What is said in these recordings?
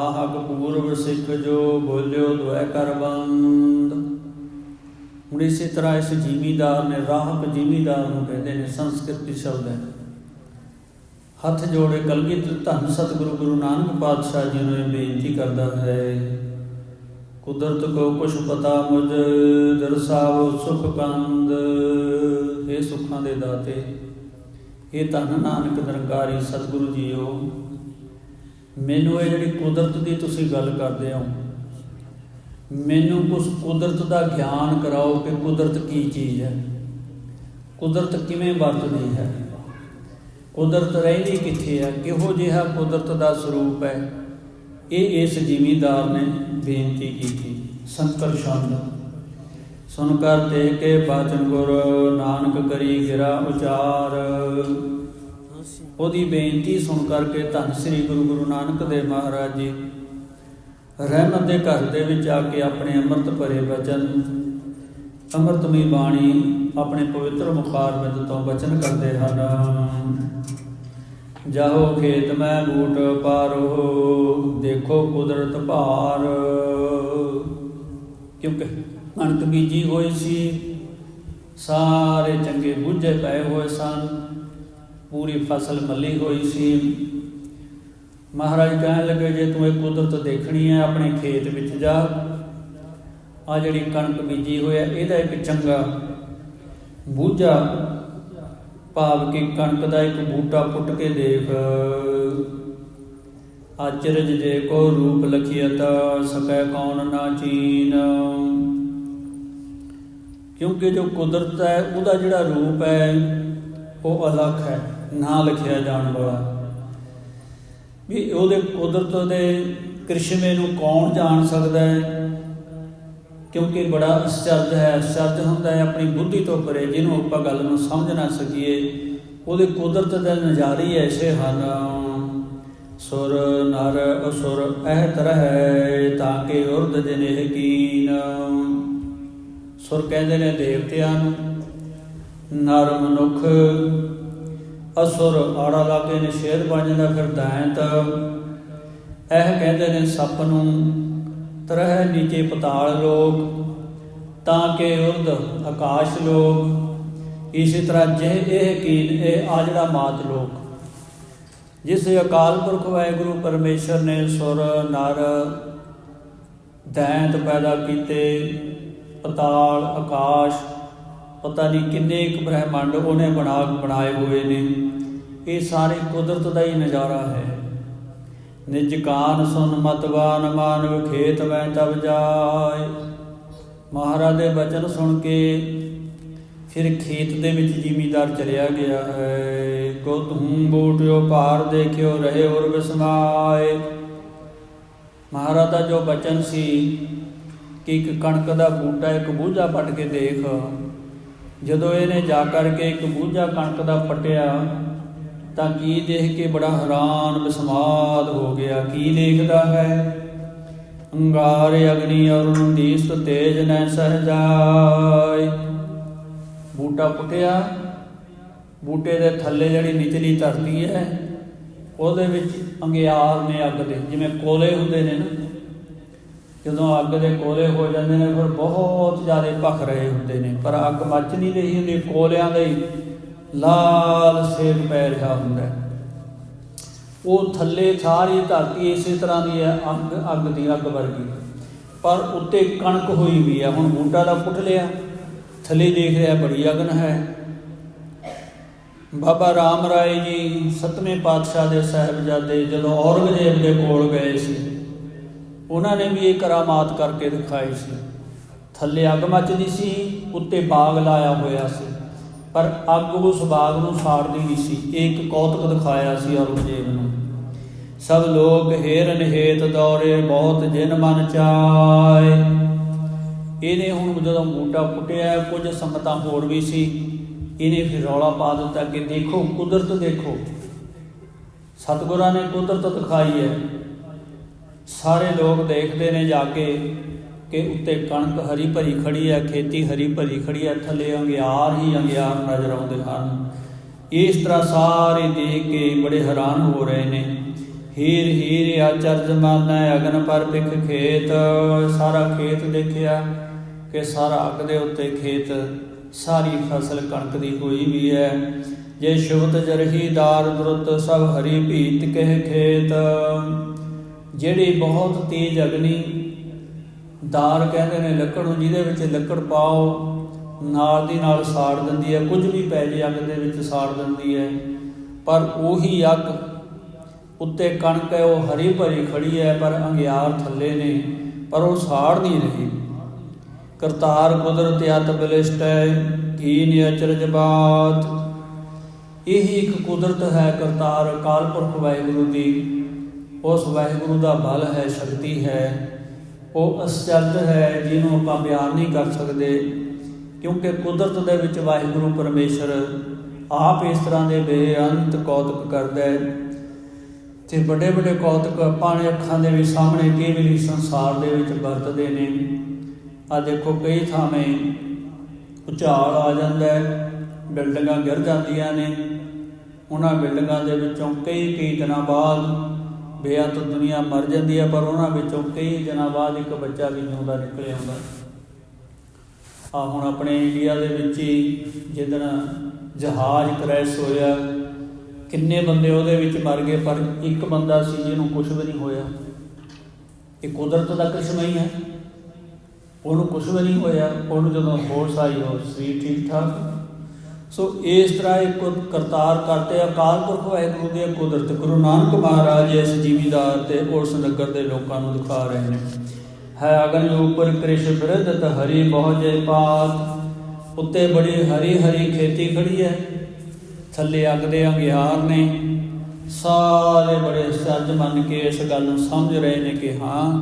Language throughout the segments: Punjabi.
ਰਾਹਕ ਪੂਰਵ ਸਿੱਖ ਜੋ ਬੋਲਿਓ ਦੁਐ ਕਰ ਹੁਣ ਇਸੇ ਤਰ੍ਹਾਂ ਇਸ ਜ਼ਿਮੀਦਾਰ ਨੇ ਰਾਹਕ ਜ਼ਿਮੀਦਾਰ ਨੂੰ ਕਹਿੰਦੇ ਨੇ, ਸੰਸਕ੍ਰਿਤੀ ਸ਼ਬਦ ਹੈ। ਹੱਥ ਜੋੜੇ ਕਲਗੀਧਰ ਧੰਨ ਸਤਿਗੁਰੂ ਗੁਰੂ ਨਾਨਕ ਪਾਤਸ਼ਾਹ ਜੀ ਨੂੰ ਇਹ ਬੇਨਤੀ ਕਰਦਾ ਹੈ, ਕੁਦਰਤ ਕੋ ਕੁਛ ਪਤਾ ਮੁਝ ਦਰਸਾਵੋ ਸੁਖ ਕੰਦ। ਇਹ ਸੁੱਖਾਂ ਦੇ ਦਾਤੇ ਇਹ ਧੰਨ ਨਾਨਕ ਨਿਰੰਕਾਰੀ ਸਤਿਗੁਰੂ ਜੀਓ ਮੈਨੂੰ ਇਹ ਜਿਹੜੀ ਕੁਦਰਤ ਦੀ ਤੁਸੀਂ ਗੱਲ ਕਰਦੇ ਹੋ, ਮੈਨੂੰ ਕੁਝ ਕੁਦਰਤ ਦਾ ਗਿਆਨ ਕਰਾਓ ਕਿ ਕੁਦਰਤ ਕੀ ਚੀਜ਼ ਹੈ। ਕੁਦਰਤ ਕਿਵੇਂ ਵਰਤਦੀ ਹੈ? ਕੁਦਰਤ ਰਹਿੰਦੀ ਕਿੱਥੇ ਹੈ? ਕਿਹੋ ਜਿਹਾ ਕੁਦਰਤ ਦਾ ਸਰੂਪ ਹੈ? ਇਹ ਇਸ ਜ਼ਿਮੀਦਾਰ ਨੇ ਬੇਨਤੀ ਕੀਤੀ, ਸੰਕਰ ਸ਼ਬਦ ਸੁਨ ਕਰ ਤੇ ਕੇ ਬਾਚਨ ਗੁਰ, ਨਾਨਕ ਕਰੀ ਗਿਰਾ ਉਚਾਰ। ਉਹਦੀ ਬੇਨਤੀ ਸੁਣ ਕਰਕੇ ਧੰਨ ਸ੍ਰੀ ਗੁਰੂ ਗੁਰੂ ਨਾਨਕ ਦੇਵ ਮਹਾਰਾਜ ਜੀ, ਰਹਿਮਤ ਦੇ ਘਰ ਦੇ ਵਿੱਚ ਆ ਕੇ ਆਪਣੇ ਅੰਮ੍ਰਿਤ ਭਰੇ ਵਚਨ, ਅੰਮ੍ਰਿਤਮਈ ਬਾਣੀ ਆਪਣੇ ਪਵਿੱਤਰ ਮੁਖਾਰ ਵਿੱਚ ਤੋਂ ਬਚਨ ਕਰਦੇ ਹਨ। ਜਾਹੋ ਖੇਤ ਮੈਂ ਬੂਟ ਪਾਰੋ, ਦੇਖੋ ਕੁਦਰਤ ਭਾਰ। ਕਿਉਂਕਿ ਕਣਕ ਬੀਜੀ ਹੋਈ ਸੀ, ਸਾਰੇ ਚੰਗੇ ਬੁੱਝੇ ਪਏ ਹੋਏ ਸਨ। ਪੂਰੀ ਫਸਲ ਮੱਲੀ ਹੋਈ ਸੀ। ਮਹਾਰਾਜ ਕਹਿਣ ਲੱਗੇ, ਜੇ ਤੂੰ ਇਹ ਕੁਦਰਤ ਦੇਖਣੀ ਹੈ, ਆਪਣੇ ਖੇਤ ਵਿੱਚ ਜਾ। ਆ ਜਿਹੜੀ ਕਣਕ ਬੀਜੀ ਹੋਇਆ ਇਹਦਾ ਇੱਕ ਚੰਗਾ ਬੂਝਾ ਭਾਵ ਕਿ ਕਣਕ ਦਾ ਇੱਕ ਬੂਟਾ ਪੁੱਟ ਕੇ ਦੇਖ। ਆਚਰਜ ਜੇ ਕੋ ਰੂਪ ਲਖਿਅਤ ਸਕੈ ਕੌਣ ਨਾ ਚੀਨ। ਕਿਉਂਕਿ ਜੋ ਕੁਦਰਤ ਹੈ, ਉਹਦਾ ਜਿਹੜਾ ਰੂਪ ਹੈ, ਉਹ ਅਲੱਖ ਹੈ। ਨਾ ਲਿਖਿਆ ਜਾਣ ਵਾਲਾ। ਵੀ ਉਹਦੇ ਕੁਦਰਤ ਦੇ ਕ੍ਰਿਸ਼ਮੇ ਨੂੰ ਕੌਣ ਜਾਣ ਸਕਦਾ ਹੈ? ਕਿਉਂਕਿ ਬੜਾ ਅਸਚਰਜ ਹੈ। ਅਸਚਰਜ ਹੁੰਦਾ ਹੈ, ਆਪਣੀ ਬੁੱਧੀ ਤੋਂ ਪਰੇ ਜਿਹਨੂੰ ਆਪਾਂ ਗੱਲ ਨੂੰ ਸਮਝ ਨਾ ਸਕੀਏ। ਉਹਦੇ ਕੁਦਰਤ ਦੇ ਨਜ਼ਾਰੇ ਐਸੇ ਹਨ। ਸੁਰ ਨਰ ਅਸੁਰ ਇਹ ਤਰਹ ਤਾਂ ਕਿ ਉਰਦ ਜਨੇ ਕੀਨ। ਸੁਰ ਕਹਿੰਦੇ ਨੇ ਦੇਵਤਿਆਂ ਨੂੰ, ਨਰ ਮਨੁੱਖ ਅਸੁਰ ਆੜਾ ਲਾਗੇ ਨੇ ਸ਼ੇਰ ਬਣ ਜਾਂਦਾ, ਫਿਰ ਦੈਂਤ। ਇਹ ਕਹਿੰਦੇ ਨੇ ਸੱਪ ਨੂੰ ਤਰਹ ਨੀਚੇ ਪਤਾਲ ਲੋਕ, ਤਾਂ ਕਿ ਉਰਦ ਆਕਾਸ਼ ਲੋਕ। ਇਸੇ ਤਰ੍ਹਾਂ ਜਿਹ ਇਹ ਕੀਨ, ਇਹ ਆ ਜਿਹੜਾ ਮਾਤ ਲੋਕ। ਜਿਸ ਅਕਾਲ ਪੁਰਖ ਵਾਹਿਗੁਰੂ ਪਰਮੇਸ਼ਰ ਨੇ ਸੁਰ, ਨਰ, ਦੈਂਤ ਪੈਦਾ ਕੀਤੇ, ਪਤਾਲ, ਆਕਾਸ਼ ਪਤਾ ਨਹੀਂ ਕਿੰਨੇ ਇੱਕ ਬ੍ਰਹਿਮੰਡ ਉਹਨੇ ਬਣਾ ਬਣਾਏ ਹੋਏ ਨੇ। ਇਹ ਸਾਰੇ ਕੁਦਰਤ ਦਾ ਹੀ ਨਜ਼ਾਰਾ ਹੈ। ਨਿਜ ਕਾਨ ਸੁਨ ਮਤਵਾਨ ਮਾਨਵ ਖੇਤ ਵੈ ਤਬ ਜਾਏ। ਮਹਾਰਾਜ ਦੇ ਬਚਨ ਸੁਣ ਕੇ ਫਿਰ ਖੇਤ ਦੇ ਵਿੱਚ ਜ਼ਿਮੀਦਾਰ ਚਲਿਆ ਗਿਆ ਹੈ। ਕੋ ਤੂੰ ਬੂਟਿਓ ਭਾਰ ਦੇਖਿਓ, ਰਹੇ ਔਰ ਵਿਸਮਾਏ। ਮਹਾਰਾਜ ਦਾ ਜੋ ਬਚਨ ਸੀ ਕਿ ਇੱਕ ਕਣਕ ਦਾ ਬੂਟਾ ਇੱਕ ਬੂਝਾ ਪੱਟ ਕੇ ਦੇਖ ਜਦੋਂ ਇਹਨੇ ਜਾ ਕਰਕੇ ਇੱਕ ਬੂਝਾ ਕਣਕ ਦਾ ਪਟਿਆ ਤਾਂ ਕੀ ਦੇਖ ਕੇ ਬੜਾ ਹੈਰਾਨ ਬਿਸਮਾਦ ਹੋ ਗਿਆ। ਕੀ ਦੇਖਦਾ ਹੈ? ਅੰਗਾਰ, ਅਗਨੀ ਅਰੁਣ ਦੀਸ ਤੇਜ ਨੈ ਸਹਜਾਇ ਬੂਟਾ ਪੁੱਟਿਆ। ਬੂਟੇ ਦੇ ਥੱਲੇ ਜਿਹੜੀ ਨਿਚਲੀ ਧਰਤੀ ਹੈ, ਉਹਦੇ ਵਿੱਚ ਅੰਗਿਆਰ ਨੇ ਅੱਗ ਦੇ, ਜਿਵੇਂ ਕੋਲੇ ਹੁੰਦੇ ਨੇ ਨਾ। ਜਦੋਂ ਅੱਗ ਦੇ ਕੋਲੇ ਹੋ ਜਾਂਦੇ ਨੇ, ਫਿਰ ਬਹੁਤ ਜ਼ਿਆਦਾ ਭਖ ਰਹੇ ਹੁੰਦੇ ਨੇ। ਪਰ ਅੱਗ ਮੱਚ ਨਹੀਂ ਰਹੀ ਹੁੰਦੀ, ਕੋਲਿਆਂ ਦੇ ਲਾਲ ਸੇਕ ਪੈ ਰਿਹਾ ਹੁੰਦਾ ਉਹ ਥੱਲੇ ਸਾਰੀ ਧਰਤੀ ਇਸੇ ਤਰ੍ਹਾਂ ਦੀ ਹੈ, ਅੱਗ ਅੱਗ ਦੀ ਅੱਗ ਵਰਗੀ। ਪਰ ਉੱਤੇ ਕਣਕ ਹੋਈ ਵੀ ਹੈ। ਹੁਣ ਬੂਟਾ ਦਾ ਪੁੱਟ ਲਿਆ। ਥੱਲੇ ਦੇਖ ਰਿਹਾ ਬੜੀ ਅਗਨ ਹੈ। ਬਾਬਾ ਰਾਮ ਰਾਏ ਜੀ ਸਤਵੇਂ ਪਾਤਸ਼ਾਹ ਦੇ ਸਾਹਿਬਜ਼ਾਦੇ ਜਦੋਂ ਔਰੰਗਜ਼ੇਬ ਦੇ ਕੋਲ ਗਏ ਸੀ ਉਹਨਾਂ ਨੇ ਵੀ ਇਹ ਕਰਾਮਾਤ ਕਰਕੇ ਦਿਖਾਈ ਸੀ। ਥੱਲੇ ਅੱਗ ਮੱਚਦੀ ਸੀ, ਉੱਤੇ ਬਾਗ ਲਾਇਆ ਹੋਇਆ ਸੀ। ਪਰ ਅੱਗ ਉਸ ਬਾਗ ਨੂੰ ਸਾੜਦੀ ਨਹੀਂ ਸੀ। ਇਹ ਇੱਕ ਕੌਤਕ ਦਿਖਾਇਆ ਸੀ ਔਰੰਗਜ਼ੇਬ ਨੂੰ। ਸਭ ਲੋਕ ਹੇਰਨ ਹੇਤ ਦੌਰੇ, ਬਹੁਤ ਜਿਨ ਮਨ ਚਾਏ। ਇਹਨੇ ਹੁਣ ਜਦੋਂ ਬੂਟਾ ਪੁੱਟਿਆ, ਕੁਝ ਸੰਗਤਾਂ ਹੋਰ ਵੀ ਸੀ। ਇਹਨੇ ਫਿਰ ਰੌਲਾ ਪਾ ਦਿੱਤਾ ਕਿ ਦੇਖੋ, ਕੁਦਰਤ ਦੇਖੋ। ਸਤਿਗੁਰਾਂ ਨੇ ਕੁਦਰਤ ਦਿਖਾਈ ਹੈ। ਸਾਰੇ ਲੋਕ ਦੇਖਦੇ ਨੇ ਜਾ ਕੇ ਕਿ ਉੱਤੇ ਕਣਕ ਹਰੀ ਭਰੀ ਖੜੀ ਹੈ, ਖੇਤੀ ਹਰੀ ਭਰੀ ਖੜੀ ਹੈ, ਥੱਲੇ ਅੰਗਿਆਰ ਹੀ ਅੰਗਿਆਰ ਨਜ਼ਰ ਆਉਂਦੇ ਹਨ। ਇਸ ਤਰ੍ਹਾਂ ਸਾਰੇ ਦੇਖ ਕੇ ਬੜੇ ਹੈਰਾਨ ਹੋ ਰਹੇ ਨੇ। ਹੀਰ ਹੀਰ ਆਚਰਜ ਮਾਨੈ ਅਗਨ ਪਰ ਪਿਖ ਖੇਤ। ਸਾਰਾ ਖੇਤ ਦੇਖਿਆ ਕਿ ਸਾਰਾ ਅੱਗ ਦੇ ਉੱਤੇ ਖੇਤ। ਸਾਰੀ ਫਸਲ ਕਣਕ ਦੀ ਹੋਈ ਵੀ ਹੈ। ਜੇ ਸ਼ੁਭਤ ਜਰਹੀ ਦਾਰ ਦੁਰਤ ਸਭ ਹਰੀ ਭੀਤ ਕਹਿ ਖੇਤ। ਜਿਹੜੀ ਬਹੁਤ ਤੇਜ਼ ਅਗਨੀ ਦਾਰ ਕਹਿੰਦੇ ਨੇ ਲੱਕੜ ਨੂੰ ਜਿਹਦੇ ਵਿੱਚ ਲੱਕੜ ਪਾਓ, ਨਾਲ ਦੀ ਨਾਲ ਸਾੜ ਦਿੰਦੀ ਹੈ, ਕੁਝ ਵੀ ਪੈ ਜੇ ਅੱਗ ਦੇ ਵਿੱਚ ਸਾੜ ਦਿੰਦੀ ਹੈ। ਪਰ ਉਹੀ ਅੱਗ ਉੱਤੇ ਕਣਕ ਹੈ, ਉਹ ਹਰੀ ਭਰੀ ਖੜੀ ਹੈ, ਪਰ ਅੰਗਿਆਰ ਥੱਲੇ ਨੇ, ਪਰ ਉਹ ਸਾੜ ਨਹੀਂ ਰਹੀ। ਕਰਤਾਰ ਕੁਦਰਤ ਅਤ ਬਲਿਸ਼ਟ ਹੈ, ਕੀਨ ਅਚਰਜ ਬਾਤ। ਇਹ ਇੱਕ ਕੁਦਰਤ ਹੈ ਕਰਤਾਰ, ਅਕਾਲ ਪੁਰਖ ਵਾਹਿਗੁਰੂ ਦੀ। ਉਸ ਵਾਹਿਗੁਰੂ ਦਾ ਬਲ ਹੈ, ਸ਼ਕਤੀ ਹੈ। ਉਹ ਅਸਚਰਜ ਹੈ, ਜਿਹਨੂੰ ਆਪਾਂ ਬਿਆਨ ਨਹੀਂ ਕਰ ਸਕਦੇ। ਕਿਉਂਕਿ ਕੁਦਰਤ ਦੇ ਵਿੱਚ ਵਾਹਿਗੁਰੂ ਪਰਮੇਸ਼ਰ ਆਪ ਇਸ ਤਰ੍ਹਾਂ ਦੇ ਬੇਅੰਤ ਕੌਤਕ ਕਰਦਾ ਹੈ। ਤੇ ਵੱਡੇ ਵੱਡੇ ਕੌਤਕ ਆਪਾਂ ਨੇ ਅੱਖਾਂ ਦੇ ਵੀ ਸਾਹਮਣੇ ਕੇਵਲੀ ਸੰਸਾਰ ਦੇ ਵਿੱਚ ਵਰਤਦੇ ਨੇ। ਆ ਦੇਖੋ, ਕਈ ਥਾਵੇਂ ਉਚਾਲ ਆ ਜਾਂਦਾ ਹੈ, ਬਿਲਡਿੰਗਾਂ ਗਿਰ ਜਾਂਦੀਆਂ ਨੇ। ਉਹਨਾਂ ਬਿਲਡਿੰਗਾਂ ਦੇ ਵਿੱਚੋਂ ਕਈ ਕਈ ਦਿਨਾਂ ਬਾਅਦ ਬੇਅੰਤ ਦੁਨੀਆ ਮਰ ਜਾਂਦੀ ਹੈ, ਪਰ ਉਹਨਾਂ ਵਿੱਚੋਂ ਕਈ ਦਿਨਾਂ ਬਾਅਦ ਇੱਕ ਬੱਚਾ ਵੀ ਜਿਉਂਦਾ ਨਿਕਲ ਆਉਂਦਾ ਆ ਹੁਣ ਆਪਣੇ ਇੰਡੀਆ ਦੇ ਵਿੱਚ ਹੀ ਜਿੱਦਣ ਜਹਾਜ਼ ਕ੍ਰੈਸ਼ ਹੋਇਆ, ਕਿੰਨੇ ਬੰਦੇ ਉਹਦੇ ਵਿੱਚ ਮਰ ਗਏ, ਪਰ ਇੱਕ ਬੰਦਾ ਸੀ ਜਿਹਨੂੰ ਕੁਝ ਵੀ ਨਹੀਂ ਹੋਇਆ। ਇਹ ਕੁਦਰਤ ਦਾ ਕ੍ਰਿਸ਼ਮਾ ਹੀ ਹੈ। ਉਹਨੂੰ ਕੁਝ ਵੀ ਨਹੀਂ ਹੋਇਆ। ਉਹਨੂੰ ਜਦੋਂ ਹੋਸ਼ ਆਈ, ਉਹ ਸਰੀਰ ਠੀਕ ਠਾਕ ਸੋ ਇਸ ਤਰ੍ਹਾਂ ਇੱਕ ਕਰਤਾਰ ਕਰਤੇ ਅਕਾਲ ਪੁਰਖ ਵਾਹਿਗੁਰੂ ਦੀ ਕੁਦਰਤ, ਗੁਰੂ ਨਾਨਕ ਮਹਾਰਾਜ ਇਸ ਜੀਵੀਦਾਰ ਤੇ ਉਸ ਨਗਰ ਦੇ ਲੋਕਾਂ ਨੂੰ ਦਿਖਾ ਰਹੇ ਨੇ। ਹੈ ਅਗਨ ਉਪਰ ਕ੍ਰਿਸ਼ ਬਿਰਧ ਹਰੀ ਬਹੁਜੇ ਪਾਤ, ਉੱਤੇ ਬੜੀ ਹਰੀ ਹਰੀ ਖੇਤੀ ਖੜੀ ਹੈ। ਥੱਲੇ ਅੱਗ ਦੇ ਅੰਗਿਆਰ ਨੇ। ਸਾਰੇ ਬੜੇ ਸੱਜ ਮੰਨ ਕੇ ਇਸ ਗੱਲ ਨੂੰ ਸਮਝ ਰਹੇ ਨੇ ਕਿ ਹਾਂ,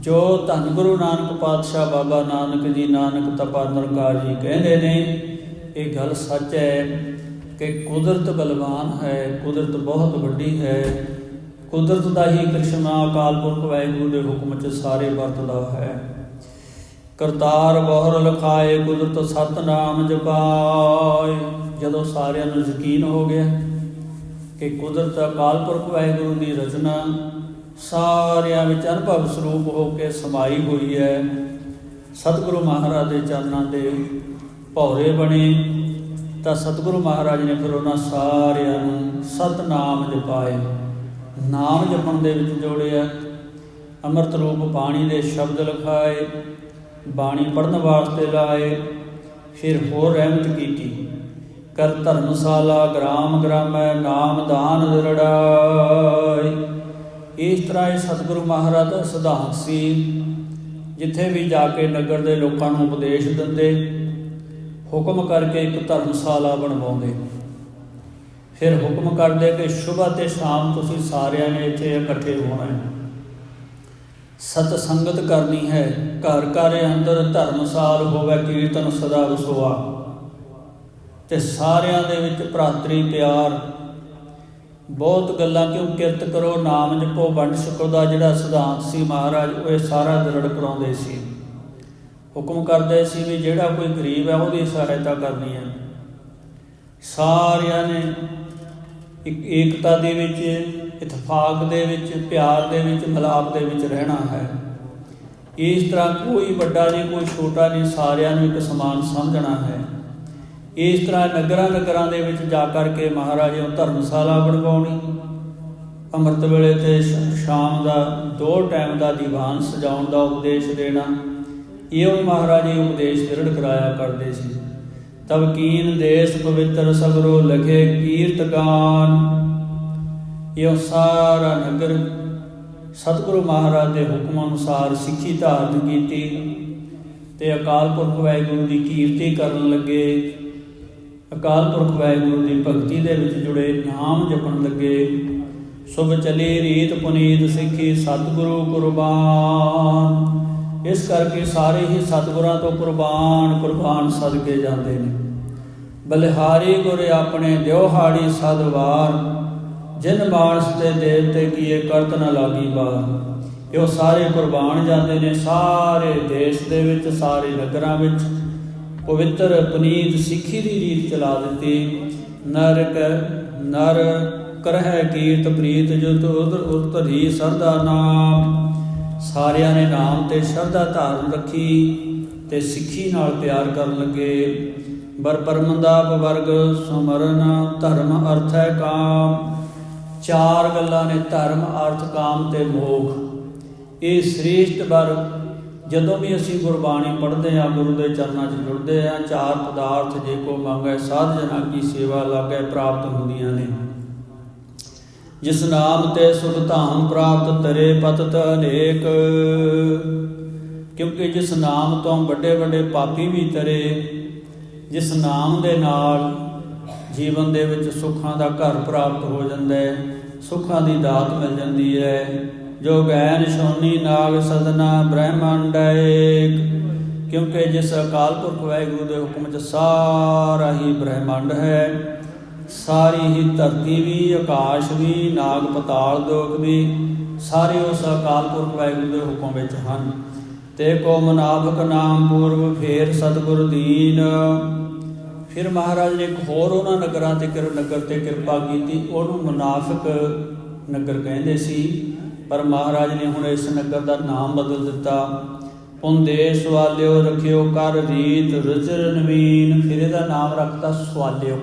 ਜੋ ਧੰਨ ਗੁਰੂ ਨਾਨਕ ਪਾਤਸ਼ਾਹ ਬਾਬਾ ਨਾਨਕ ਜੀ, ਨਾਨਕ ਤਪਾ ਨਰਕਾਰ ਜੀ ਕਹਿੰਦੇ ਨੇ ਇਹ ਗੱਲ ਸੱਚ ਹੈ ਕਿ ਕੁਦਰਤ ਬਲਵਾਨ ਹੈ, ਕੁਦਰਤ ਬਹੁਤ ਵੱਡੀ ਹੈ। ਕੁਦਰਤ ਦਾ ਹੀ ਕ੍ਰਿਸ਼ਮਾ ਅਕਾਲ ਪੁਰਖ ਵਾਹਿਗੁਰੂ ਦੇ ਹੁਕਮ 'ਚ ਸਾਰੇ ਵਰਤਦਾ ਹੈ। ਕਰਤਾਰ ਬਹੁਰ ਲਖਾਏ, ਕੁਦਰਤ ਸਤਨਾਮ ਜਪਾਏ। ਜਦੋਂ ਸਾਰਿਆਂ ਨੂੰ ਯਕੀਨ ਹੋ ਗਿਆ ਕਿ ਕੁਦਰਤ ਅਕਾਲ ਪੁਰਖ ਵਾਹਿਗੁਰੂ ਦੀ ਰਚਨਾ ਸਾਰਿਆਂ ਵਿੱਚ ਅਨੁਭਵ ਸਰੂਪ ਹੋ ਕੇ ਸਮਾਈ ਹੋਈ ਹੈ, ਸਤਿਗੁਰੂ ਮਹਾਰਾਜ ਦੇ ਚਰਨਾਂ ਦੇ ਭੌਰੇ ਬਣੇ, ਤਾਂ ਸਤਿਗੁਰੂ ਮਹਾਰਾਜ ਨੇ ਫਿਰ ਉਹਨਾਂ ਸਾਰਿਆਂ ਨੂੰ ਸਤਨਾਮ ਜਪਾਏ। ਨਾਮ ਜਪਣ ਦੇ ਵਿੱਚ ਜੋੜਿਆ ਅੰਮ੍ਰਿਤ ਰੂਪ ਬਾਣੀ ਦੇ ਸ਼ਬਦ ਲਿਖਾਏ, ਬਾਣੀ ਪੜਨ ਵਾਸਤੇ ਲਾਏ, ਫਿਰ ਹੋਰ ਰਹਿਮਤ ਕੀਤੀ। ਕਰ ਧਰਮਸ਼ਾਲਾ ਗ੍ਰਾਮ ਗ੍ਰਾਮੈ, ਨਾਮ ਦਾਨ ਦਿਰੜਾਈ ਇਸ ਤਰ੍ਹਾਂ ਇਹ ਸਤਿਗੁਰੂ ਮਹਾਰਾਜ ਦਾ ਸਿਧਾਂਤ ਸੀ, ਜਿੱਥੇ ਵੀ ਜਾ ਕੇ ਨਗਰ ਦੇ ਲੋਕਾਂ ਨੂੰ ਉਪਦੇਸ਼ ਦਿੰਦੇ ਹੁਕਮ ਕਰਕੇ ਇੱਕ ਧਰਮਸ਼ਾਲਾ ਬਣਵਾਉਂਦੇ। ਫਿਰ ਹੁਕਮ ਕਰਦੇ ਕਿ ਸ਼ੁਭਾ ਤੇ ਸ਼ਾਮ ਤੁਸੀਂ ਸਾਰਿਆਂ ਨੇ ਇੱਥੇ ਇਕੱਠੇ ਹੋਣਾ ਹੈ। ਸਤ ਸੰਗਤ ਕਰਨੀ ਹੈ, ਘਰ ਘਰ ਅੰਦਰ ਧਰਮਸਾਲ ਹੋਵੇ, ਕੀਰਤਨ ਸਦਾ ਵਸੋਆ। ਤੇ ਸਾਰਿਆਂ ਦੇ ਵਿੱਚ ਭਰਾਤਰੀ, ਪਿਆਰ। ਬਹੁਤ ਗੱਲਾਂ, ਕਿਉਂ ਕਿਰਤ ਕਰੋ, ਨਾਮ ਜਪੋ, ਵੰਡ ਛਕੋ ਦਾ ਜਿਹੜਾ ਸਿਧਾਂਤ ਸੀ ਮਹਾਰਾਜ, ਉਹ ਇਹ ਸਾਰਾ ਦਰੜ ਕਰਾਉਂਦੇ ਸੀ। ਹੁਕਮ ਕਰਦੇ ਸੀ ਵੀ ਜਿਹੜਾ ਕੋਈ ਗਰੀਬ ਹੈ ਉਹਦੀ ਸਹਾਇਤਾ ਕਰਨੀ ਹੈ। ਸਾਰਿਆਂ ਨੇ ਇੱਕ ਏਕਤਾ ਦੇ ਵਿੱਚ, ਇਤਫਾਕ ਦੇ ਵਿੱਚ, ਪਿਆਰ ਦੇ ਵਿੱਚ, ਮਿਲਾਪ ਦੇ ਵਿੱਚ ਰਹਿਣਾ ਹੈ। ਇਸ ਤਰ੍ਹਾਂ ਕੋਈ ਵੱਡਾ ਨਹੀਂ, ਕੋਈ ਛੋਟਾ ਨਹੀਂ, ਸਾਰਿਆਂ ਨੂੰ ਇੱਕ ਸਮਾਨ ਸਮਝਣਾ ਹੈ। ਇਸ ਤਰ੍ਹਾਂ ਨਗਰਾਂ ਨਗਰਾਂ ਦੇ ਵਿੱਚ ਜਾ ਕਰਕੇ ਮਹਾਰਾਜੇ ਨੂੰ ਧਰਮਸ਼ਾਲਾ ਬਣਵਾਉਣੀ, ਅੰਮ੍ਰਿਤ ਵੇਲੇ ਤੇ ਸ਼ਾਮ ਦਾ ਦੋ ਟਾਈਮ ਦਾ ਦੀਵਾਨ ਸਜਾਉਣ ਦਾ ਉਪਦੇਸ਼ ਦੇਣਾ ਇਹੋ ਮਹਾਰਾਜ ਉਪਦੇਸ਼ ਦ੍ਰਿੜ ਕਰਾਇਆ ਕਰਦੇ ਸੀ। ਤਬ ਕੀਨ ਦੇਸ਼ ਪਵਿੱਤਰ ਸਗਰੋ ਲਖੇ ਕੀਰਤ ਇਹ ਸਾਰਾ ਨਗਰ ਸਤਿਗੁਰੂ ਮਹਾਰਾਜ ਦੇ ਹੁਕਮ ਅਨੁਸਾਰ ਸਿੱਖੀ ਧਾਰਨ ਕੀਤੀ ਤੇ ਅਕਾਲ ਪੁਰਖ ਵਾਹਿਗੁਰੂ ਦੀ ਕੀਰਤੀ ਕਰਨ ਲੱਗੇ। ਅਕਾਲ ਪੁਰਖ ਵਾਹਿਗੁਰੂ ਦੀ ਭਗਤੀ ਦੇ ਵਿੱਚ ਜੁੜੇ, ਨਾਮ ਜਪਣ ਲੱਗੇ। ਸੁਭ ਚਲੇ ਰੀਤ ਪੁਨੀਤ ਸਿੱਖੀ ਸਤਿਗੁਰੂ ਕੁਰਬਾਨ। ਇਸ ਕਰਕੇ ਸਾਰੇ ਹੀ ਸਤਿਗੁਰਾਂ ਤੋਂ ਕੁਰਬਾਨ ਕੁਰਬਾਨ ਸਦਕੇ ਜਾਂਦੇ ਨੇ। ਬਲਿਹਾਰੀ ਗੁਰ ਆਪਣੇ ਦਿਉਹਾੜੀ ਸਦਵਾਰ, ਜਿਨ ਮਾਨਸ ਤੇ ਦੇਵਤੇ ਕੀਏ ਕਰਤ ਨ ਲਾਗੀ ਬਾਰ ਇਹ ਸਾਰੇ ਕੁਰਬਾਨ ਜਾਂਦੇ ਨੇ ਸਾਰੇ ਦੇਸ਼ ਦੇ ਵਿੱਚ, ਸਾਰੇ ਨਗਰਾਂ ਵਿੱਚ। ਪਵਿੱਤਰ ਪੁਨੀਤ ਸਿੱਖੀ ਦੀ ਰੀਤ ਚਲਾ ਦਿੱਤੀ। ਨਰਕ, ਨਰ ਕਰਹਿ ਕੀਰਤ ਪ੍ਰੀਤ ਜੋ ਉਦਰ ਉਤਰੀ ਸਰਦਾ ਨਾਮ। ਸਾਰਿਆਂ ਨੇ ਨਾਮ ਤੇ ਸ਼ਰਧਾ ਧਾਰਨ ਰੱਖੀ ਤੇ ਸਿੱਖੀ ਨਾਲ ਪਿਆਰ ਕਰਨ ਲੱਗੇ। ਬਰ ਪਰਮੰਦਾਪ ਵਰਗ ਸਮਰਨ ਧਰਮ ਅਰਥ ਹੈ ਕਾਮ। ਚਾਰ ਗੱਲਾਂ ਨੇ ਧਰਮ, ਅਰਥ, ਕਾਮ ਤੇ ਮੋਖ। ਇਹ ਸ੍ਰੇਸ਼ਟ ਬਰ ਜਦੋਂ ਵੀ ਅਸੀਂ ਗੁਰਬਾਣੀ ਪੜ੍ਹਦੇ ਹਾਂ, ਗੁਰੂ ਦੇ ਚਰਨਾਂ 'ਚ ਜੁੜਦੇ ਹਾਂ, ਚਾਰ ਪਦਾਰਥ ਜੇ ਕੋ ਮੰਗੈ, ਸਾਧ ਜਨਾਂ ਕੀ ਸੇਵਾ ਲਾਗੇ ਪ੍ਰਾਪਤ ਹੁੰਦੀਆਂ ਨੇ। ਜਿਸ ਨਾਮ ਤੇ ਸੁਖ ਧਾਮ ਪ੍ਰਾਪਤ ਤਰੇ ਪਤਤ ਅਨੇਕ। ਕਿਉਂਕਿ ਜਿਸ ਨਾਮ ਤੋਂ ਵੱਡੇ ਵੱਡੇ ਪਾਪੀ ਵੀ ਤਰੇ, ਜਿਸ ਨਾਮ ਦੇ ਨਾਲ ਜੀਵਨ ਦੇ ਵਿੱਚ ਸੁੱਖਾਂ ਦਾ ਘਰ ਪ੍ਰਾਪਤ ਹੋ ਜਾਂਦਾ ਹੈ, ਸੁੱਖਾਂ ਦੀ ਦਾਤ ਮਿਲ ਜਾਂਦੀ ਹੈ। ਜੋ ਗੈਨ ਸ਼ੋਨੀ ਨਾਗ ਸਦਨਾ ਬ੍ਰਹਮੰਡ ਏਕ, ਕਿਉਂਕਿ ਜਿਸ ਅਕਾਲ ਪੁਰਖ ਵਾਹਿਗੁਰੂ ਦੇ ਹੁਕਮ 'ਚ ਸਾਰਾ ਹੀ ਬ੍ਰਹਮੰਡ ਹੈ। ਸਾਰੀ ਹੀ ਧਰਤੀ ਵੀ, ਆਕਾਸ਼ ਵੀ, ਨਾਗ, ਪਤਾਲ ਦੋਖ ਵੀ, ਸਾਰੇ ਉਸ ਅਕਾਲ ਪੁਰਖ ਵਾਹਿਗੁਰੂ ਦੇ ਹੁਕਮ ਵਿੱਚ ਹਨ। ਤੇ ਕੋ ਮਨਾਭਕ ਨਾਮ ਪੂਰਵ ਫੇਰ ਸਤਿਗੁਰ ਦੀਨ। ਫਿਰ ਮਹਾਰਾਜ ਨੇ ਇੱਕ ਹੋਰ ਉਹਨਾਂ ਨਗਰਾਂ ਤੇ ਕਿਰ, ਨਗਰ ਤੇ ਕਿਰਪਾ ਕੀਤੀ, ਉਹਨੂੰ ਮੁਨਾਫਿਕ ਨਗਰ ਕਹਿੰਦੇ ਸੀ। ਪਰ ਮਹਾਰਾਜ ਨੇ ਹੁਣ ਇਸ ਨਗਰ ਦਾ ਨਾਮ ਬਦਲ ਦਿੱਤਾ। ਪੁੰਦੇ ਸਵਾਲਿਓ ਰਖਿਓ ਕਰ ਰੀਤ ਰਜਰ ਨਵੀਨ। ਫਿਰ ਇਹਦਾ ਨਾਮ ਰੱਖਤਾ ਸਵਾਲਿਓ।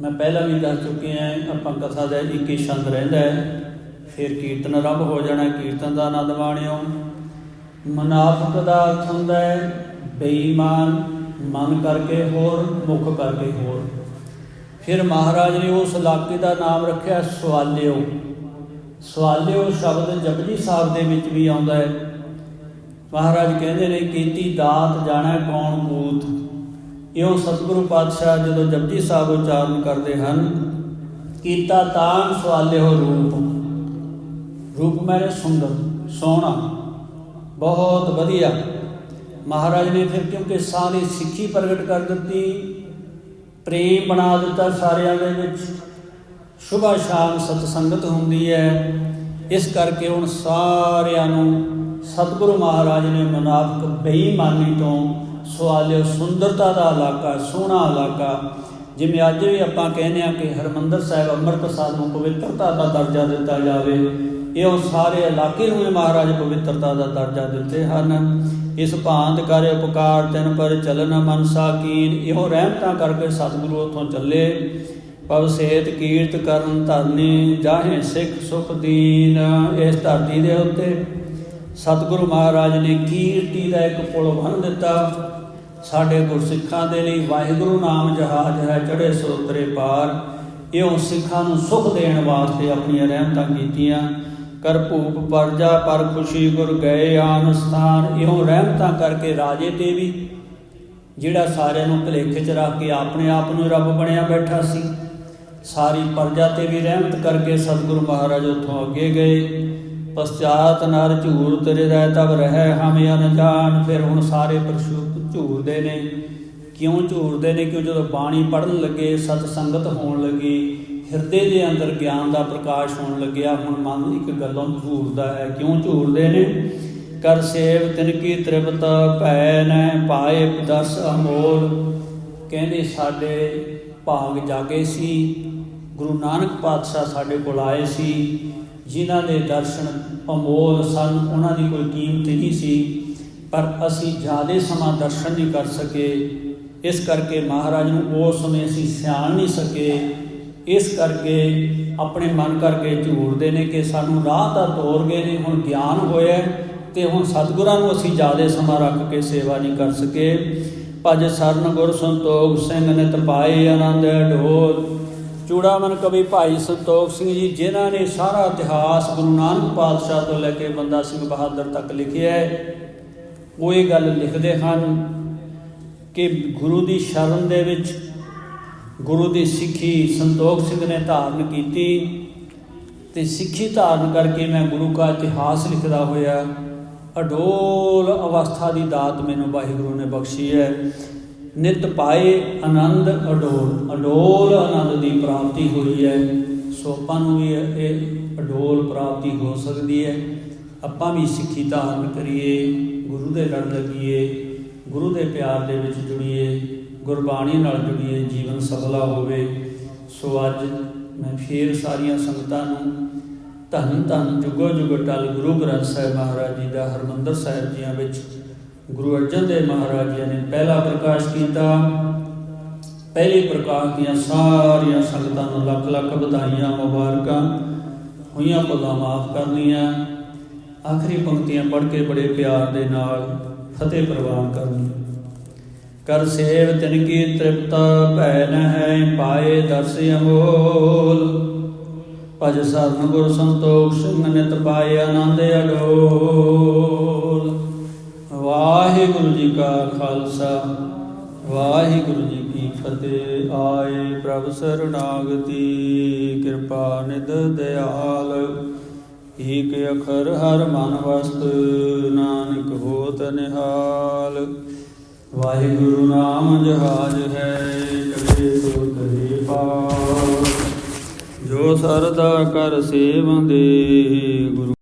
ਮੈਂ ਪਹਿਲਾਂ ਵੀ ਦੱਸ ਚੁੱਕੇ ਹਾਂ, ਆਪਾਂ ਕਥਾ ਦਾ ਇੱਕ ਹੀ ਛੰਦ ਰਹਿੰਦਾ ਹੈ। ਫਿਰ ਕੀਰਤਨ ਆਰੰਭ ਹੋ ਜਾਣਾ, ਕੀਰਤਨ ਦਾ ਆਨੰਦ ਮਾਣਿਓ। ਮਨਾਫਕ ਦਾ ਅਰਥ ਹੁੰਦਾ ਹੈ, ਬੇਈਮਾਨ, ਮਨ ਕਰਕੇ ਹੋਰ, ਮੁਖ ਕਰਕੇ ਹੋਰ। ਫਿਰ ਮਹਾਰਾਜ ਨੇ ਉਸ ਇਲਾਕੇ ਦਾ ਨਾਮ ਰੱਖਿਆ ਸਵਾਲਿਓ। ਸਵਾਲਿਓ ਸ਼ਬਦ ਜਪਜੀ ਸਾਹਿਬ ਦੇ ਵਿੱਚ ਵੀ ਆਉਂਦਾ ਹੈ। ਮਹਾਰਾਜ ਕਹਿੰਦੇ ਨੇ, ਕੀਤੀ ਦਾਤ ਜਾਣਾ ਕੌਣ ਕੂਤ ਇਉਂ ਸਤਿਗੁਰੂ ਪਾਤਸ਼ਾਹ ਜਦੋਂ ਜਪਜੀ ਸਾਹਿਬ ਉਚਾਰਨ ਕਰਦੇ ਹਨ, ਕੀਤਾ ਤਾਨ ਸਵਾਲਿਓ ਰੂਪ। ਰੂਪ ਮੇਰੇ ਸੁੰਦਰ, ਸੋਹਣਾ, ਬਹੁਤ ਵਧੀਆ। ਮਹਾਰਾਜ ਨੇ ਫਿਰ ਕਿਉਂਕਿ ਸਾਰੀ ਸਿੱਖੀ ਪ੍ਰਗਟ ਕਰ ਦਿੱਤੀ, ਪ੍ਰੇਮ ਬਣਾ ਦਿੱਤਾ ਸਾਰਿਆਂ ਦੇ ਵਿੱਚ ਸੁਬਾ ਸ਼ਾਮ ਸਤ ਸੰਗਤ ਹੁੰਦੀ ਹੈ। ਇਸ ਕਰਕੇ ਹੁਣ ਸਾਰਿਆਂ ਨੂੰ ਸਤਿਗੁਰੂ ਮਹਾਰਾਜ ਨੇ ਮਨਾਫਕ ਬੇਈਮਾਨੀ ਤੋਂ ਸਵਾਲਿਓ ਸੁੰਦਰਤਾ ਦਾ ਇਲਾਕਾ, ਸੋਹਣਾ ਇਲਾਕਾ। ਜਿਵੇਂ ਅੱਜ ਵੀ ਆਪਾਂ ਕਹਿੰਦੇ ਆ ਕਿ ਹਰਮੰਦਰ ਸਾਹਿਬ ਅੰਮ੍ਰਿਤਸਰ ਨੂੰ ਪਵਿੱਤਰਤਾ ਦਾ ਦਰਜਾ ਦਿੱਤਾ ਜਾਵੇ ਇਹ ਉਹ ਸਾਰੇ ਇਲਾਕੇ ਨੂੰ ਹੀ ਮਹਾਰਾਜ ਪਵਿੱਤਰਤਾ ਦਾ ਦਰਜਾ ਦਿੱਤੇ ਹਨ। ਇਸ ਭਾਂਤ ਕਰੇ ਉਪਕਾਰ ਤੈਨ ਪਰ ਚਲਨ ਮਨ ਸਾਕੀਨ ਇਹੋ ਰਹਿਮਤਾਂ ਕਰਕੇ ਸਤਿਗੁਰੂ ਉਥੋਂ ਚੱਲੇ। ਪਵ ਸੇਤ ਕੀਰਤ ਕਰਨ ਧਰਨੀ, ਜਾਹੇ ਸਿੱਖ ਸੁਖ ਦੀਨ ਇਸ ਧਰਤੀ ਦੇ ਉੱਤੇ। ਸਤਿਗੁਰੂ ਮਹਾਰਾਜ ਨੇ ਕੀਰਤੀ ਦਾ ਇੱਕ ਪੁਲ ਬੰਨ ਦਿੱਤਾ। ਸਾਡੇ ਗੁਰਸਿੱਖਾਂ ਦੇ ਲਈ ਵਾਹਿਗੁਰੂ ਨਾਮ ਜਹਾਜ਼ ਹੈ ਚੜੇ ਸੋਤਰੇ ਪਾਰ। ਇਉਂ ਸਿੱਖਾਂ ਨੂੰ ਸੁਖ ਦੇਣ ਵਾਸਤੇ ਆਪਣੀਆਂ ਰਹਿਮਤਾਂ ਕੀਤੀਆਂ। ਕਰ ਭੂਪ ਪਰਜਾ, ਪਰ ਖੁਸ਼ੀ ਗੁਰ ਗਏ ਆਨ ਸਥਾਨ। ਇਉਂ ਰਹਿਮਤਾਂ ਕਰਕੇ ਰਾਜੇ ਤੇ ਵੀ, ਜਿਹੜਾ ਸਾਰਿਆਂ ਨੂੰ ਭਲੇਖੇ ਚ ਰੱਖ ਕੇ ਆਪਣੇ ਆਪ ਨੂੰ ਰੱਬ ਬਣਿਆ ਬੈਠਾ ਸੀ, ਸਾਰੀ ਪਰਜਾ ਤੇ ਵੀ ਰਹਿਮਤ ਕਰਕੇ ਸਤਿਗੁਰੂ ਮਹਾਰਾਜ ਉਥੋਂ ਅੱਗੇ ਗਏ। ਪਛਾਤ ਨਰ ਝੂਰ ਤੇਰੇ ਰਹਿ ਤਬ ਰਹਿ, ਹਮ ਅਨਜਾਨ ਫਿਰ ਹੁਣ ਸਾਰੇ ਪਰਸ਼ੂ ਝੂਰਦੇ ਨੇ। ਕਿਉਂ ਝੂਰਦੇ ਨੇ? ਕਿਉਂ ਜਦੋਂ ਬਾਣੀ ਪੜਨ ਲੱਗੇ, ਸਤ ਸੰਗਤ ਹੋਣ ਲੱਗੀ, ਹਿਰਦੇ ਦੇ ਅੰਦਰ ਗਿਆਨ ਦਾ ਪ੍ਰਕਾਸ਼ ਹੋਣ ਲੱਗਿਆ, ਹੁਣ ਮਨ ਇੱਕ ਗੱਲੋਂ ਝੂਰਦਾ ਹੈ। ਕਿਉਂ ਝੂਰਦੇ ਨੇ? ਕਰ ਸੇਵ ਤਿਨ ਕੀ ਤ੍ਰਿਪਤ, ਭੈ ਨੈ ਪਾਏ ਦਸ ਅਮੋਲ। ਕਹਿੰਦੇ ਸਾਡੇ ਭਾਗ ਜਾਗੇ ਸੀ, ਗੁਰੂ ਨਾਨਕ ਪਾਤਸ਼ਾਹ ਸਾਡੇ ਕੋਲ ਆਏ ਸੀ। ਜਿਨ੍ਹਾਂ ਦੇ ਦਰਸ਼ਨ ਅਮੋਲ ਸਨ, ਉਹਨਾਂ ਦੀ ਕੋਈ ਕੀਮਤ ਨਹੀਂ ਸੀ, ਪਰ ਅਸੀਂ ਜ਼ਿਆਦਾ ਸਮਾਂ ਦਰਸ਼ਨ ਨਹੀਂ ਕਰ ਸਕੇ। ਇਸ ਕਰਕੇ ਮਹਾਰਾਜ ਨੂੰ ਉਸ ਸਮੇਂ ਅਸੀਂ ਸਿਆਣ ਨਹੀਂ ਸਕੇ। ਇਸ ਕਰਕੇ ਆਪਣੇ ਮਨ ਕਰਕੇ ਝੂਰਦੇ ਨੇ ਕਿ ਸਾਨੂੰ ਰਾਹ ਤਾਂ ਤੋਰ ਗਏ ਨੇ, ਹੁਣ ਗਿਆਨ ਹੋਇਆ ਤੇ ਹੁਣ ਸਤਿਗੁਰਾਂ ਨੂੰ ਅਸੀਂ ਜ਼ਿਆਦਾ ਸਮਾਂ ਰੱਖ ਕੇ ਸੇਵਾ ਨਹੀਂ ਕਰ ਸਕੇ। ਭਜ ਸਰਨ ਗੁਰ ਸੰਤੋਖ ਸਿੰਘ ਨੇ ਪਾਏ ਆਨੰਦ, ਢੋਲ ਚੂੜਾਮਨ ਕਵੀ ਭਾਈ ਸੰਤੋਖ ਸਿੰਘ ਜੀ, ਜਿਨ੍ਹਾਂ ਨੇ ਸਾਰਾ ਇਤਿਹਾਸ ਗੁਰੂ ਨਾਨਕ ਪਾਤਸ਼ਾਹ ਤੋਂ ਲੈ ਕੇ ਬੰਦਾ ਸਿੰਘ ਬਹਾਦਰ ਤੱਕ ਲਿਖਿਆ ਹੈ, ਉਹ ਇਹ ਗੱਲ ਲਿਖਦੇ ਹਨ ਕਿ ਗੁਰੂ ਦੀ ਸ਼ਰਨ ਦੇ ਵਿੱਚ ਗੁਰੂ ਦੀ ਸਿੱਖੀ ਸੰਤੋਖ ਸਿੰਘ ਨੇ ਧਾਰਨ ਕੀਤੀ ਤੇ ਸਿੱਖੀ ਧਾਰਨ ਕਰਕੇ ਮੈਂ ਗੁਰੂ ਦਾ ਇਤਿਹਾਸ ਲਿਖਦਾ ਹੋਇਆ, ਅਡੋਲ ਅਵਸਥਾ ਦੀ ਦਾਤ ਮੈਨੂੰ ਵਾਹਿਗੁਰੂ ਨੇ ਬਖਸ਼ੀ ਹੈ। ਨਿਤ ਪਾਏ ਆਨੰਦ ਅਡੋਲ। ਅਡੋਲ ਆਨੰਦ ਦੀ ਪ੍ਰਾਪਤੀ ਹੋਈ ਹੈ। ਸੋ ਆਪਾਂ ਨੂੰ ਵੀ ਇਹ ਅਡੋਲ ਪ੍ਰਾਪਤੀ ਹੋ ਸਕਦੀ ਹੈ। ਆਪਾਂ ਵੀ ਸਿੱਖੀ ਧਾਰਨ ਕਰੀਏ, ਗੁਰੂ ਦੇ ਲੜ ਲੱਗੀਏ, ਗੁਰੂ ਦੇ ਪਿਆਰ ਦੇ ਵਿੱਚ ਜੁੜੀਏ, ਗੁਰਬਾਣੀ ਨਾਲ ਜੁੜੀਏ, ਜੀਵਨ ਸਫਲਾ ਹੋਵੇ। ਸੋ ਅੱਜ ਮੈਂ ਫੇਰ ਸਾਰੀਆਂ ਸੰਗਤਾਂ ਨੂੰ ਧੰਨ ਧੰਨ ਜੁਗੋ ਜੁਗ ਟਲ ਗੁਰੂ ਗ੍ਰੰਥ ਸਾਹਿਬ ਮਹਾਰਾਜ ਜੀ ਦਾ ਹਰਮੰਦਰ ਸਾਹਿਬ ਜੀਆਂ ਵਿੱਚ ਗੁਰੂ ਅਰਜਨ ਦੇਵ ਮਹਾਰਾਜ ਜੀ ਨੇ ਪਹਿਲਾ ਪ੍ਰਕਾਸ਼ ਕੀਤਾ। ਪਹਿਲੇ ਪ੍ਰਕਾਸ਼ ਦੀਆਂ ਸਾਰੀਆਂ ਸੰਗਤਾਂ ਨੂੰ ਲੱਖ ਲੱਖ ਵਧਾਈਆਂ, ਮੁਬਾਰਕਾਂ। ਹੋਈਆਂ ਭੁੱਲਾਂ ਮਾਫ ਕਰਨੀਆਂ ਆਖਰੀ ਪੰਕਤੀਆਂ ਪੜ੍ਹ ਕੇ ਬੜੇ ਪਿਆਰ ਦੇ ਨਾਲ ਫਤਿਹ ਪ੍ਰਵਾਨ ਕਰਨੀ ਕਰ ਸੇਵ ਤਿਨ ਕੀ ਤ੍ਰਿਪਤ, ਭੈ ਨ ਹੈ ਪਾਏ ਦਰਸ ਅਮੋਲ। ਭਜ ਸਰਨ ਗੁਰ ਸੰਤੋਖ ਸਿੰਘ ਨਿਤ ਪਾਏ ਆਨੰਦ ਅਡੋਲ। ਵਾਹਿਗੁਰੂ ਜੀ ਕਾ ਖਾਲਸਾ, ਵਾਹਿਗੁਰੂ ਜੀ ਕੀ ਫਤਿਹ। ਆਏ ਪ੍ਰਭ ਸਰਣਾਗਤੀ, ਕਿਰਪਾ ਨਿਧ ਦਿਆਲ। ਏਕ ਅਖਰ ਹਰ ਮਨ ਵਸਤ, ਨਾਨਕ ਹੋਤ ਨਿਹਾਲ। ਵਾਹਿਗੁਰੂ ਨਾਮ ਜਹਾਜ ਹੈ ਚਲੇ ਸੋ ਤਰੇ ਪਾਰ ਜੋ ਸਰਦਾ ਕਰ ਸੇਵੰਦੇ ਗੁਰੂ